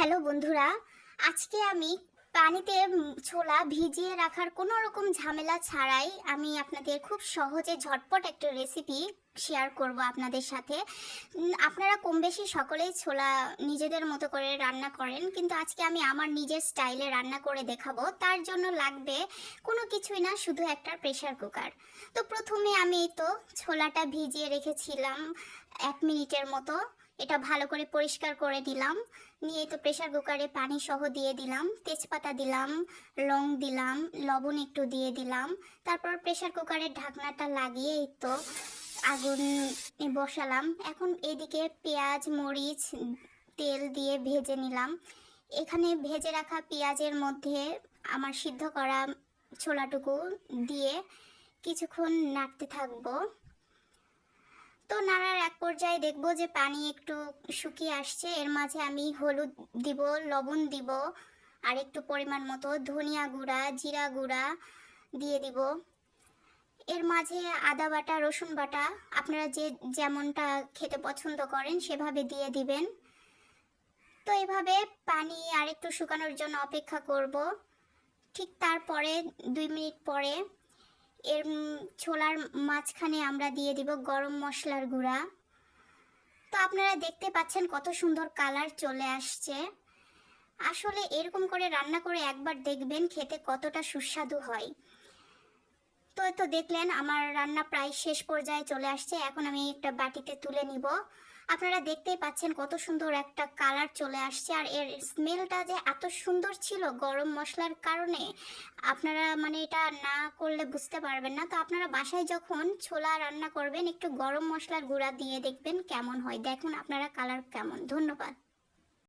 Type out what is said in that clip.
Hello বন্ধুরা, আজকে আমি পানিতে ছোলা ভিজিয়ে রাখার কোনো রকম ঝামেলা ছাড়াই আমি আপনাদের খুব সহজে ঝটপট একটা রেসিপি শেয়ার করব আপনাদের সাথে। আপনারা কম বেশি সকলেই ছোলা নিজেদের মতো করে রান্না করেন, কিন্তু আজকে আমি আমার নিজের স্টাইলে রান্না করে দেখাবো। তার জন্য লাগবে কোনো কিছুই না, শুধু একটা প্রেশার কুকার তো প্রথমে আমি তো ছোলাটা ভিজিয়ে রেখেছিলাম এক মিনিটের মতো। এটা ভালো করে পরিষ্কার করে নিলাম নিয়ে তো প্রেশার কুকারে পানি সহ দিয়ে দিলাম। তেজপাতা দিলাম, লং দিলাম, লবণ একটু দিয়ে দিলাম। তারপর প্রেশার কুকারের ঢাকনাটা লাগিয়ে তো আগুন বসালাম। এখন এদিকে পেঁয়াজ, মরিচ, তেল দিয়ে ভেজে নিলাম। এখানে ভেজে রাখা পেঁয়াজের মধ্যে আমার সিদ্ধ করা ছোলাটুকু দিয়ে কিছুক্ষণ নাড়তে থাকব। তো নাড়ার এক পর্যায়ে দেখব যে পানি একটু শুকিয়ে আসছে। এর মাঝে আমি হলুদ দিব, লবণ দিব, আর একটু পরিমাণ মতো ধনিয়া গুঁড়া, জিরা গুঁড়া দিয়ে দিব। এর মাঝে আদা বাটা, রসুন বাটা, আপনারা যে যেমনটা খেতে পছন্দ করেন সেভাবে দিয়ে দিবেন। তো এভাবে পানি আর একটু শুকানোর জন্য অপেক্ষা করব। ঠিক তারপরে, দুই মিনিট পরে এর ছোলার মাঝখানে আমরা দিয়ে দিব গরম মশলার গুঁড়া। তো আপনারা দেখতে পাচ্ছেন কত সুন্দর কালার চলে আসছে। আসলে এরকম করে রান্না করে একবার দেখবেন খেতে কতটা সুস্বাদু হয়। তো তো দেখলেন আমার রান্না প্রায় শেষ পর্যায়ে চলে আসছে। এখন আমি একটা বাটিতে তুলে নিব। আপনারা দেখতেই পাচ্ছেন কত সুন্দর একটা কালার চলে আসছে আর এর স্মেলটা যে এত সুন্দর ছিল গরম মশলার কারণে, আপনারা মানে এটা না করলে বুঝতে পারবেন না। তো আপনারা বাসায় যখন ছোলা রান্না করবেন, একটু গরম মশলার গুঁড়া দিয়ে দেখবেন কেমন হয়। দেখুন আপনারা কালার কেমন। ধন্যবাদ।